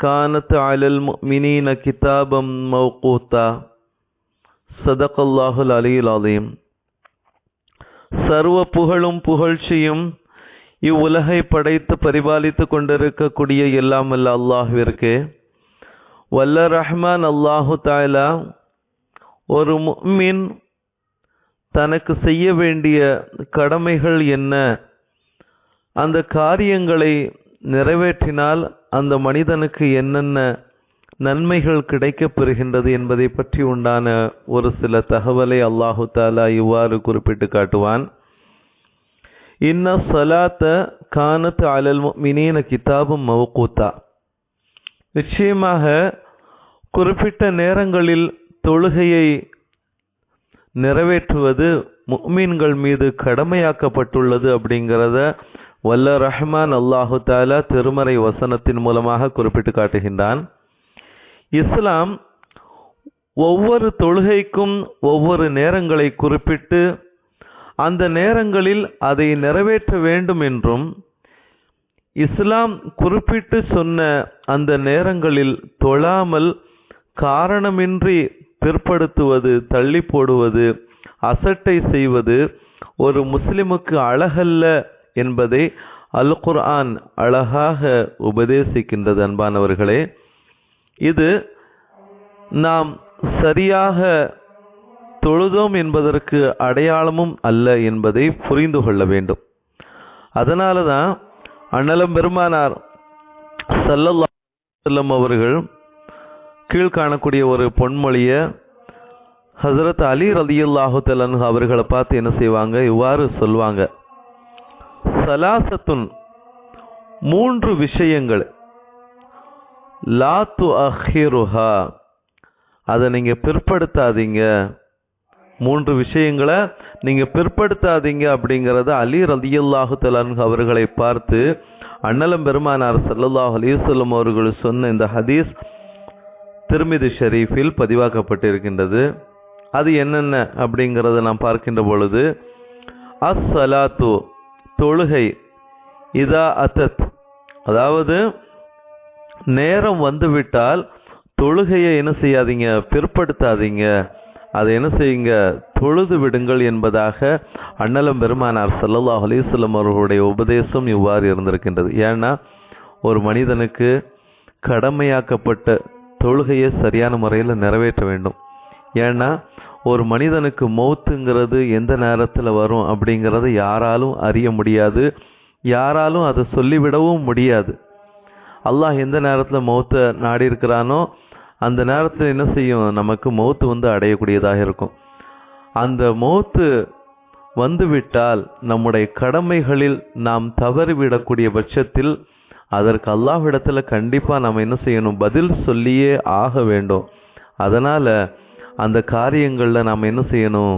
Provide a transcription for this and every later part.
كانت على المؤمنين كتابا موقوتا صدق الله العلي العظيم சர்வ புகழும் புகழ்ச்சியும் இவ்வுலகை படைத்து பரிபாலித்து கொண்டிருக்கக்கூடிய எல்லாம் அல்ல அல்லாஹ்விற்கு வல்ல ரஹ்மான் அல்லாஹு தாலா ஒரு முஃமின் தனக்கு செய்ய வேண்டிய கடமைகள் என்ன அந்த காரியங்களை நிறைவேற்றினால் அந்த மனிதனுக்கு என்னென்ன நன்மைகள் கிடைக்கப் பெறுகின்றது என்பதை பற்றி உண்டான ஒரு சில தகவலை அல்லாஹு தாலா இவ்வாறு குறிப்பிட்டு காட்டுவான். இன்ன சலாத்த கானத் அலல் மினீன கிதாபும் மவுக்கூத்தா நிச்சயமாக குறிப்பிட்ட நேரங்களில் தொழுகையை நிறைவேற்றுவது முக்மீன்கள் மீது கடமையாக்கப்பட்டுள்ளது அப்படிங்கிறத வல்ல ரஹ்மான் அல்லாஹு தாலா திருமறை வசனத்தின் மூலமாக குறிப்பிட்டு காட்டுகின்றான். இஸ்லாம் ஒவ்வொரு தொழுகைக்கும் ஒவ்வொரு நேரங்களை குறிப்பிட்டு அந்த நேரங்களில் அதை நிறைவேற்ற வேண்டும் என்றும் இஸ்லாம் குறிப்பிட்டு சொன்ன அந்த நேரங்களில் தொழாமல் காரணமின்றி பிற்படுத்துவது தள்ளி போடுவது அசட்டை செய்வது ஒரு முஸ்லிமுக்கு அழகல்ல என்பதை அல் குர்ஆன் அழகாக உபதேசிக்கின்றது அன்பானவர்களே. இது நாம் சரியாக தொழுதோம் என்பதற்கு அடையாளமும் அல்ல என்பதை புரிந்து கொள்ள வேண்டும். அதனால தான் அண்ணலம் பெருமானார் சல்லல்லா செல்லம் அவர்கள் கீழ்காணக்கூடிய ஒரு பொன்மொழிய ஹசரத் அலி ரதியுல்லாஹு தலன் அவர்களை பார்த்து என்ன செய்வாங்க? இவ்வாறு சொல்வாங்க. சலாசத்துன் மூன்று விஷயங்கள். லாத்து அஹிருஹா. அதை நீங்கள் பிற்படுத்தாதீங்க. மூன்று விஷயங்களை நீங்கள் பிற்படுத்தாதீங்க அப்படிங்கறத அலி ரதியுல்லாஹு தலான் அவர்களை பார்த்து அண்ணலம் பெருமானார் சல்லல்லாஹ் அலிசல்லம் அவர்கள் சொன்ன இந்த ஹதீஸ் திருமிதி ஷெரீஃபில் பதிவாக்கப்பட்டிருக்கின்றது. அது என்னென்ன அப்படிங்கிறத நாம் பார்க்கின்ற பொழுது அஸ் சலாத்து தொழுகை. இதா அத்தத் அதாவது நேரம் வந்துவிட்டால் தொழுகையை என்ன செய்யாதீங்க? பிற்படுத்தாதீங்க. அதை என்ன செய்யுங்க? தொழுது விடுங்கள் என்பதாக அண்ணலம் பெருமானார் சல்லல்லாஹ் அலிஸ்லம் அவர்களுடைய உபதேசம் இவ்வாறு இருந்திருக்கின்றது. ஏன்னா ஒரு மனிதனுக்கு கடமையாக்கப்பட்ட தொழுகையை சரியான முறையில் நிறைவேற்ற வேண்டும். ஏன்னா ஒரு மனிதனுக்கு மௌத்துங்கிறது எந்த நேரத்தில் வரும் அப்படிங்கிறத யாராலும் அறிய முடியாது. யாராலும் அதை சொல்லிவிடவும் முடியாது. அல்லாஹ் எந்த நேரத்தில் மௌத்தை நாடி இருக்கிறானோ அந்த நேரத்தில் என்ன செய்யும்? நமக்கு மௌத்து வந்து அடையக்கூடியதாக இருக்கும். அந்த மௌத்து வந்துவிட்டால் நம்முடைய கடமைகளில் நாம் தவறிவிடக்கூடிய பட்சத்தில் அதற்கு அல்லாஹ்விடத்துல கண்டிப்பாக நம்ம என்ன செய்யணும்? பதில் சொல்லியே ஆக வேண்டும். அதனால் அந்த காரியங்களில் நாம் என்ன செய்யணும்?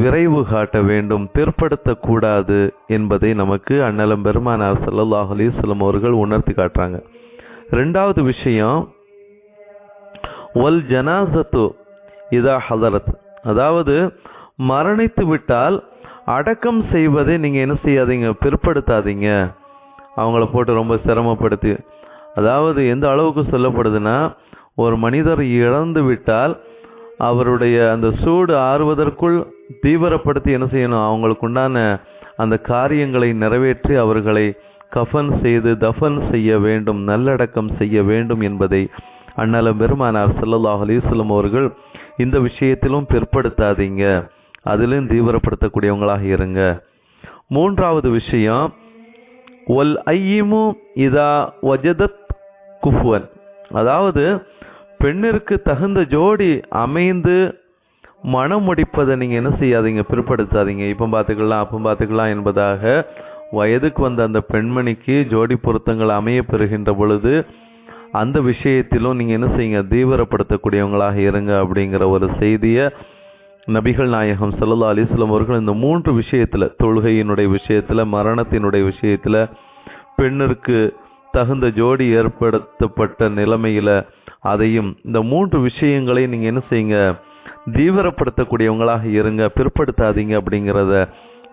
விரைவு காட்ட வேண்டும் பிற்படுத்தக்கூடாது என்பதை நமக்கு அண்ணலம் பெருமானார் சல்லாஹ் அலிஸ்லம் அவர்கள் உணர்த்தி காட்டுறாங்க. ரெண்டாவது விஷயம் ஒல் ஜனாசத்து இதா ஹதரத். அதாவது மரணித்து விட்டால் அடக்கம் செய்வதை நீங்கள் என்ன செய்யாதீங்க பிற்படுத்தாதீங்க. அவங்கள போட்டு ரொம்ப சிரமப்படுத்தி அதாவது எந்த அளவுக்கு சொல்லப்படுதுன்னா ஒரு மனிதர் இழந்து விட்டால் அவருடைய அந்த சூடு ஆறுவதற்குள் தீவிரப்படுத்தி என்ன செய்யணும்? அவங்களுக்கு உண்டான அந்த காரியங்களை நிறைவேற்றி அவர்களை கஃபன் செய்து தஃபன் செய்ய வேண்டும் நல்லடக்கம் செய்ய வேண்டும் என்பதை அண்ணலம் பெருமானார் சல்லல்லாஹ் அலிஸ்லம் அவர்கள் இந்த விஷயத்திலும் பிற்படுத்தாதீங்க. அதிலும் தீவிரப்படுத்தக்கூடியவங்களாக இருங்க. மூன்றாவது விஷயம் ஒல் ஐயமு இதா வஜதத் குஃபுவன். அதாவது பெண்ணிற்கு தகுந்த ஜோடி அமைந்து மனம் முடிப்பதை நீங்கள் என்ன செய்யாதீங்க? பிற்படுத்தாதீங்க. இப்போ பார்த்துக்கலாம் அப்போ பார்த்துக்கலாம் என்பதாக வயதுக்கு வந்த அந்த பெண்மணிக்கு ஜோடி பொருத்தங்கள் அமைய பெறுகின்ற பொழுது அந்த விஷயத்திலும் நீங்கள் என்ன செய்யுங்க? தீவிரப்படுத்தக்கூடியவங்களாக இருங்க அப்படிங்கிற ஒரு செய்தியை நபிகள் நாயகம் சல்லா அலிஸ்லம் அவர்கள் இந்த மூன்று விஷயத்தில் தொழுகையினுடைய விஷயத்தில் மரணத்தினுடைய விஷயத்தில் பெண்ணிற்கு தகுந்த ஜோடி ஏற்படுத்தப்பட்ட நிலைமையில் அதையும் இந்த மூன்று விஷயங்களையும் நீங்கள் என்ன செய்யுங்க? தீவிரப்படுத்தக்கூடியவங்களாக இருங்க பிற்படுத்தாதீங்க அப்படிங்கிறத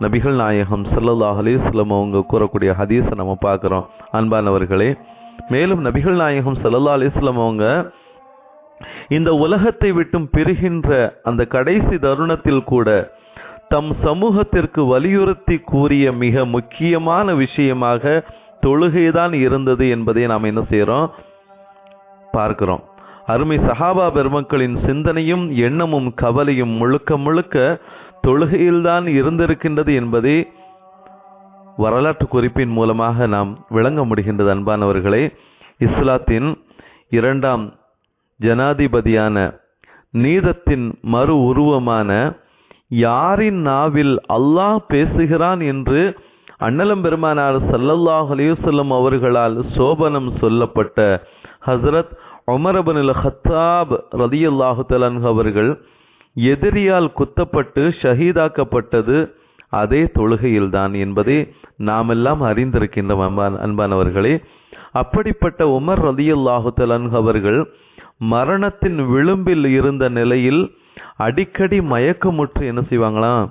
நபிகள் நாயகம் ஸல்லல்லாஹு அலைஹி அவங்க கூறக்கூடிய ஹதீஸை நம்ம பார்க்குறோம். அன்பானவர்களே மேலும் நபிகள் நாயகம் சல்லல்லா அலிஸ்லம் அவங்க இந்த உலகத்தை விட்டும் பிரிகின்ற அந்த கடைசி தருணத்தில் கூட தம் சமூகத்திற்கு வலியுறுத்தி கூறிய மிக முக்கியமான விஷயமாக தொழுகைதான் இருந்தது என்பதை நாம் என்ன செய்கிறோம் பார்க்கிறோம். அருமை சஹாபா பெருமக்களின் சிந்தனையும் எண்ணமும் கவலையும் முழுக்க முழுக்க தொழுகையில்தான் இருந்திருக்கின்றது என்பதை வரலாற்று குறிப்பின் மூலமாக நாம் விளங்க முடிகின்றது. அன்பானவர்களே இஸ்லாத்தின் இரண்டாம் ஜனாதிபதியான நீதத்தின் மறு உருவமான யாரின் நாவில் அல்லாஹ் பேசுகிறான்? என்று அண்ணலம் பெருமானார் சல்லல்லாஹ் அலிவசல்லம் அவர்களால் சோபனம் சொல்லப்பட்ட ஹஸ்ரத் உமர் ஹத்தாப் ரலியல்லாஹு தஆலா அவர்கள் எதிரியால் குத்தப்பட்டு ஷஹீதாக்கப்பட்டது அதே தொழுகையில்தான் என்பதை நாமெல்லாம் அறிந்திருக்கின்றோம் அன்பான் அன்பானவர்களே. அப்படிப்பட்ட உமர் ரலியல்லாஹு தஆலா அவர்கள் மரணத்தின் விளிம்பில் இருந்த நிலையில் அடிக்கடி மயக்கமுற்று என்ன செய்வாங்களாம்?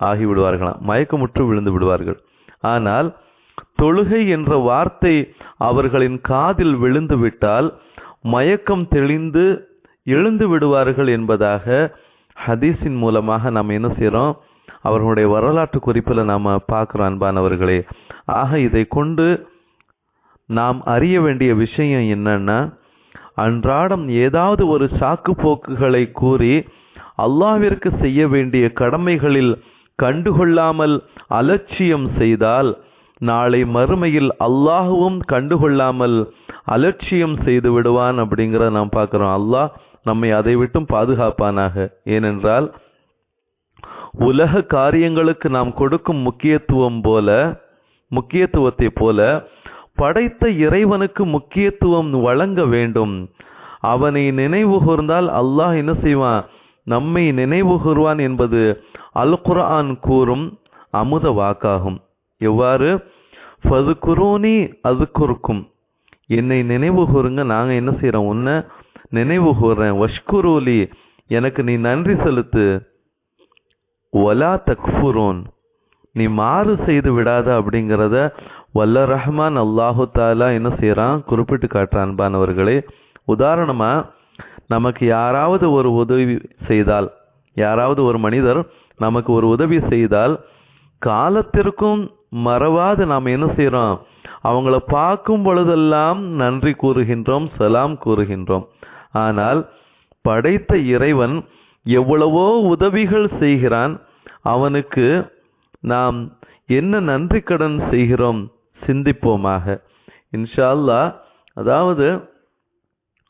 ஆகிவிடுவார்களாம். மயக்கமுற்று விழுந்து விடுவார்கள். ஆனால் தொழுகை என்ற வார்த்தை அவர்களின் காதில் விழுந்து விட்டால் மயக்கம் தெளிந்து எழுந்து விடுவார்கள் என்பதாக ஹதீஸின் மூலமாக நாம் என்ன செய்கிறோம் அவர்களுடைய வரலாற்று குறிப்பில் நாம் பார்க்குறோம் அன்பானவர்களே. ஆக இதை கொண்டு நாம் அறிய வேண்டிய விஷயம் என்னன்னா அன்றாடம் ஏதாவது ஒரு சாக்கு போக்குகளை கூறி அல்லாவிற்கு செய்ய வேண்டிய கடமைகளில் கண்டுகொள்ளாமல் அலட்சியம் செய்தால் நாளை மறுமையில் அல்லாஹுவும் கண்டுகொள்ளாமல் அலட்சியம் செய்து விடுவான் அப்படிங்கிறத நாம் பார்க்குறோம். அல்லாஹ் நம்மை அதை விட்டும் பாதுகாப்பானாக. ஏனென்றால் உலக காரியங்களுக்கு நாம் கொடுக்கும் முக்கியத்துவம் போல முக்கியத்துவத்தை போல படைத்த இறைவனுக்கு முக்கியத்துவம் வழங்க வேண்டும். அவனை நினைவு கூர்ந்தால் அல்லாஹ் என்ன செய்வான்? நம்மை நினைவுகூர்வான் என்பது அல் குர்ஆன் கூறும் அமுத வாக்காகும். எவ்வாறு? ஃபதுகுரூனி அதுக்குறுக்கும் என்னை நினைவு கூறுங்க நாங்கள் என்ன செய்கிறோம் உன்னை நினைவு கூறுறேன். வஷ்குரூலி எனக்கு நீ நன்றி செலுத்து. ஒலா தக்ஃபுரோன். நீ மாறு செய்து விடாத அப்படிங்கிறத வல்ல ரஹ்மான் அல்லாஹு தாலா என்ன செய்கிறான் குறிப்பிட்டு காட்டுறான் அன்பானவர்களே. உதாரணமாக நமக்கு யாராவது ஒரு உதவி செய்தால் யாராவது ஒரு மனிதர் நமக்கு ஒரு உதவி செய்தால் காலத்திற்கும் மறவாது நாம் என்ன செய்கிறோம் அவங்கள பார்க்கும் பொழுதெல்லாம் நன்றி கூறுகின்றோம் சலாம் கூறுகின்றோம். ஆனால் படைத்த இறைவன் எவ்வளவோ உதவிகள் செய்கிறான் அவனுக்கு நாம் என்ன நன்றி கடன் செய்கிறோம் சிந்திப்போமாக. இன்ஷா அல்லாஹ் அதாவது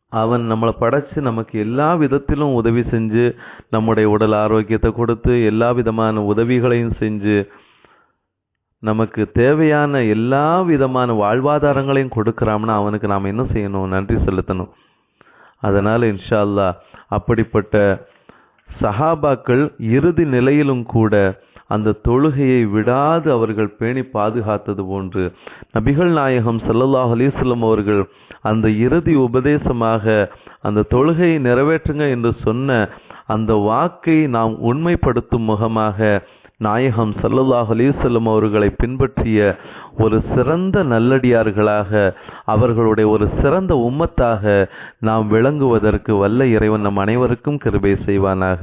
அவன் நம்மளை படைச்சு நமக்கு எல்லா விதத்திலும் உதவி செஞ்சு நம்முடைய உடல் ஆரோக்கியத்தை கொடுத்து எல்லா விதமான உதவிகளையும் செஞ்சு நமக்கு தேவையான எல்லா விதமான வாழ்வாதாரங்களையும் கொடுக்கறாம்னா அவனுக்கு நாம் என்ன செய்யணும்? நன்றி செலுத்தணும். அதனால் இன்ஷா அப்படிப்பட்ட சஹாபாக்கள் இறுதி நிலையிலும் கூட அந்த தொழுகையை விடாது அவர்கள் பேணி பாதுகாத்தது போன்று. நபிகள் நாயகம் சல்லல்லாஹ் அலிஸ்லம் அவர்கள் அந்த இறுதி உபதேசமாக அந்த தொழுகையை நிறைவேற்றுங்க என்று சொன்ன அந்த வாக்கை நாம் உண்மைப்படுத்தும் முகமாக நாயகம் சல்லல்லாஹ் அலிசல்லம் அவர்களை பின்பற்றிய ஒரு சிறந்த நல்லடியார்களாக அவர்களுடைய ஒரு சிறந்த உம்மத்தாக நாம் விளங்குவதற்கு வல்ல இறைவன் நம் அனைவருக்கும் கிருபை செய்வானாக.